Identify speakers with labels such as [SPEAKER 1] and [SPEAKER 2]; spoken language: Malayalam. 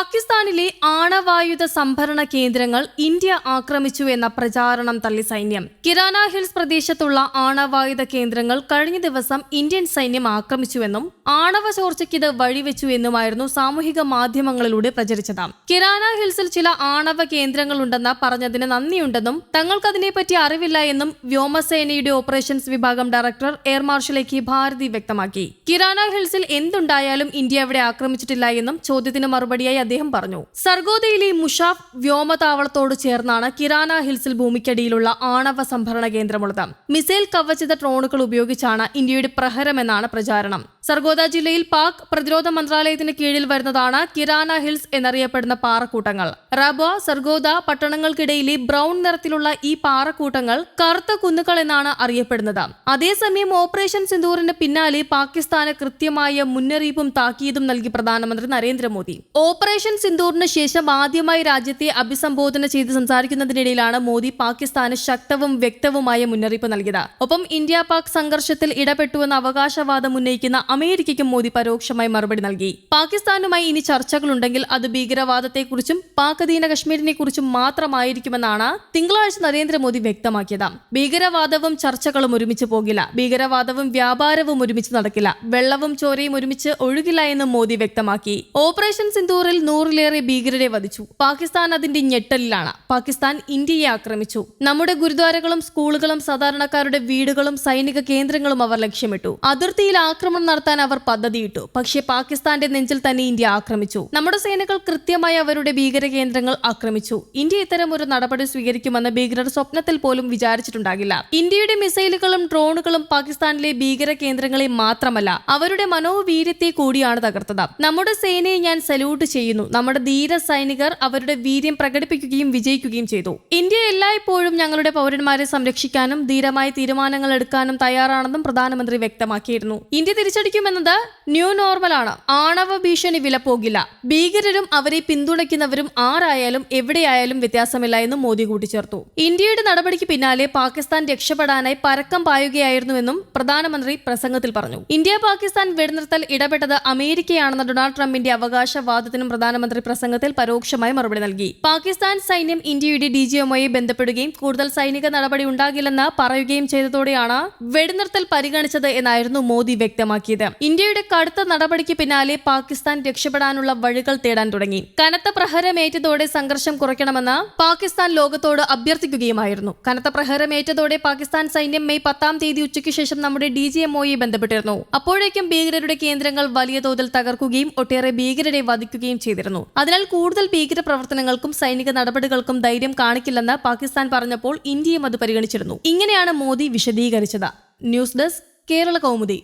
[SPEAKER 1] പാകിസ്ഥാനിലെ ആണവായുധ സംഭരണ കേന്ദ്രങ്ങൾ ഇന്ത്യ ആക്രമിച്ചു എന്ന പ്രചാരണം തള്ളി സൈന്യം. കിരാന ഹിൽസ് പ്രദേശത്തുള്ള ആണവായുധ കേന്ദ്രങ്ങൾ കഴിഞ്ഞ ദിവസം ഇന്ത്യൻ സൈന്യം ആക്രമിച്ചുവെന്നും ആണവ ചോർച്ചയ്ക്ക് ഇത് വഴിവെച്ചു എന്നുമായിരുന്നു സാമൂഹിക മാധ്യമങ്ങളിലൂടെ പ്രചരിച്ചത്. കിരാന ഹിൽസിൽ ചില ആണവ കേന്ദ്രങ്ങളുണ്ടെന്ന് പറഞ്ഞതിന് നന്ദിയുണ്ടെന്നും തങ്ങൾക്കതിനെപ്പറ്റി അറിവില്ല എന്നും വ്യോമസേനയുടെ ഓപ്പറേഷൻസ് വിഭാഗം director air marshal A Bharti വ്യക്തമാക്കി. കിരാന ഹിൽസിൽ എന്തുണ്ടായാലും ഇന്ത്യ അവിടെ ആക്രമിച്ചിട്ടില്ല എന്നും ചോദ്യത്തിന് മറുപടിയായി അദ്ദേഹം പറഞ്ഞു. സർഗോദയിലെ മുഷാഫ് വ്യോമതാവളത്തോട് ചേർന്നാണ് കിരാന ഹിൽസിൽ ഭൂമിക്കടിയിലുള്ള ആണവ സംഭരണ കേന്ദ്രമുള്ളത്. മിസൈൽ കവചിത ഡ്രോണുകൾ ഉപയോഗിച്ചാണ് ഇന്ത്യയുടെ പ്രഹരമെന്നാണ് പ്രചാരണം. സർഗോദ ജില്ലയിൽ പാക് പ്രതിരോധ മന്ത്രാലയത്തിന് കീഴിൽ വരുന്നതാണ് കിരാന ഹിൽസ് എന്നറിയപ്പെടുന്ന പാറക്കൂട്ടങ്ങൾ. റബ സർഗോദ പട്ടണങ്ങൾക്കിടയിലെ ബ്രൗൺ നിറത്തിലുള്ള ഈ പാറക്കൂട്ടങ്ങൾ കറുത്ത കുന്നുകൾ എന്നാണ് അറിയപ്പെടുന്നത്. അതേസമയം ഓപ്പറേഷൻ സിന്ദൂറിന് പിന്നാലെ പാകിസ്ഥാന് കൃത്യമായ മുന്നറിയിപ്പും താക്കീതും നൽകി പ്രധാനമന്ത്രി നരേന്ദ്രമോദി. ഓപ്പറേഷൻ സിന്ദൂറിന് ശേഷം ആദ്യമായി രാജ്യത്തെ അഭിസംബോധന ചെയ്ത് സംസാരിക്കുന്നതിനിടയിലാണ് മോദി പാകിസ്ഥാന് ശക്തവും വ്യക്തവുമായ മുന്നറിയിപ്പ് നൽകിയത്. ഒപ്പം ഇന്ത്യ പാക് സംഘർഷത്തിൽ ഇടപെട്ടുവെന്ന അവകാശവാദം ഉന്നയിക്കുന്ന അമേരിക്കയ്ക്കും മോദി പരോക്ഷമായി മറുപടി നൽകി. പാകിസ്ഥാനുമായി ഇനി ചർച്ചകളുണ്ടെങ്കിൽ അത് ഭീകരവാദത്തെക്കുറിച്ചും പാക് അധീന കശ്മീരിനെ കുറിച്ചും മാത്രമായിരിക്കുമെന്നാണ് തിങ്കളാഴ്ച നരേന്ദ്രമോദി വ്യക്തമാക്കിയത്. ഭീകരവാദവും ചർച്ചകളും ഒരുമിച്ച് പോകില്ല. ഭീകരവാദവും വ്യാപാരവും ഒരുമിച്ച് നടക്കില്ല. വെള്ളവും ചോരയും ഒരുമിച്ച് ഒഴുകില്ല എന്നും മോദി വ്യക്തമാക്കി. ഓപ്പറേഷൻ സിന്ദൂറിൽ നൂറിലേറെ ഭീകരരെ വധിച്ചു. പാകിസ്ഥാൻ അതിന്റെ ഞെട്ടലിലാണ്. പാകിസ്ഥാൻ ഇന്ത്യയെ ആക്രമിച്ചു. നമ്മുടെ ഗുരുദ്വാരകളും സ്കൂളുകളും സാധാരണക്കാരുടെ വീടുകളും സൈനിക കേന്ദ്രങ്ങളും അവർ ലക്ഷ്യമിട്ടു. അതിർത്തിയിൽ ആക്രമണം നടത്താൻ അവർ പദ്ധതിയിട്ടു. പക്ഷേ പാകിസ്ഥാന്റെ നെഞ്ചിൽ തന്നെ ഇന്ത്യ ആക്രമിച്ചു. നമ്മുടെ സേനകൾ കൃത്യമായി അവരുടെ ഭീകര കേന്ദ്രങ്ങൾ ആക്രമിച്ചു. ഇന്ത്യ ഇത്തരം ഒരു നടപടി സ്വീകരിക്കുമെന്ന് ഭീകരർ സ്വപ്നത്തിൽ പോലും വിചാരിച്ചിട്ടുണ്ടാകില്ല. ഇന്ത്യയുടെ മിസൈലുകളും ഡ്രോണുകളും പാകിസ്ഥാനിലെ ഭീകര കേന്ദ്രങ്ങളെ മാത്രമല്ല അവരുടെ മനോവീര്യത്തെ കൂടിയാണ് തകർത്തത്. നമ്മുടെ സേനയെ ഞാൻ സല്യൂട്ട് ചെയ്യുന്നു. നമ്മുടെ ധീര സൈനികർ അവരുടെ വീര്യം പ്രകടിപ്പിക്കുകയും വിജയിക്കുകയും ചെയ്തു. ഇന്ത്യ എല്ലായ്പ്പോഴും ഞങ്ങളുടെ പൗരന്മാരെ സംരക്ഷിക്കാനും ധീരമായ തീരുമാനങ്ങൾ എടുക്കാനും തയ്യാറാണെന്നും പ്രധാനമന്ത്രി വ്യക്തമാക്കിയിരുന്നു. ഇന്ത്യ തിരിച്ചടിക്കുമെന്നത് ന്യൂ നോർമലാണ് ആണവ ഭീഷണി വിലപ്പോകില്ല. ഭീകരരും അവരെ പിന്തുണയ്ക്കുന്നവരും ആരായാലും എവിടെയായാലും വ്യത്യാസമില്ല എന്നും മോദി കൂട്ടിച്ചേർത്തു. ഇന്ത്യയുടെ നടപടിക്ക് പിന്നാലെ പാകിസ്ഥാൻ രക്ഷപ്പെടാനായി പരക്കം പായുകയായിരുന്നുവെന്നും പ്രധാനമന്ത്രി പ്രസംഗത്തിൽ പറഞ്ഞു. ഇന്ത്യ പാകിസ്ഥാൻ വെടിനിർത്തൽ ഇടപെട്ടത് അമേരിക്കയാണെന്ന ഡൊണാൾഡ് ട്രംപിന്റെ അവകാശവാദത്തിനും പ്രധാനമന്ത്രി പ്രസംഗത്തിൽ പരോക്ഷമായി മറുപടി നൽകി. പാകിസ്ഥാൻ സൈന്യം ഇന്ത്യയുടെ ഡിജിഎംഒയെ ബന്ധപ്പെടുകയും കൂടുതൽ സൈനിക നടപടി ഉണ്ടാകില്ലെന്ന് പറയുകയും ചെയ്തതോടെയാണ് വെടിനിർത്തൽ പരിഗണിച്ചത് എന്നായിരുന്നു മോദി വ്യക്തമാക്കിയത്. ഇന്ത്യയുടെ കടുത്ത നടപടിക്ക് പിന്നാലെ പാകിസ്ഥാൻ രക്ഷപ്പെടാനുള്ള വഴികൾ തേടാൻ തുടങ്ങി. കനത്ത പ്രഹരമേറ്റതോടെ സംഘർഷം കുറയ്ക്കണമെന്ന് പാകിസ്ഥാൻ ലോകത്തോട് അഭ്യർത്ഥിക്കുകയുമായിരുന്നു. കനത്ത പ്രഹരമേറ്റതോടെ പാകിസ്ഥാൻ സൈന്യം മെയ് പത്താം തീയതി ഉച്ചയ്ക്ക് ശേഷം നമ്മുടെ ഡി ജി ബന്ധപ്പെട്ടിരുന്നു. അപ്പോഴേക്കും ഭീകരരുടെ കേന്ദ്രങ്ങൾ വലിയ തോതിൽ തകർക്കുകയും ഒട്ടേറെ ഭീകരരെ വധിക്കുകയും ചെയ്തിരുന്നു. അതിനാൽ കൂടുതൽ ഭീകര പ്രവർത്തനങ്ങൾക്കും സൈനിക നടപടികൾക്കും ധൈര്യം കാണിക്കില്ലെന്ന് പാകിസ്ഥാൻ പറഞ്ഞപ്പോൾ ഇന്ത്യയും അത് പരിഗണിച്ചിരുന്നു. ഇങ്ങനെയാണ് മോദി വിശദീകരിച്ചത്. News desk Kerala Kaumudi.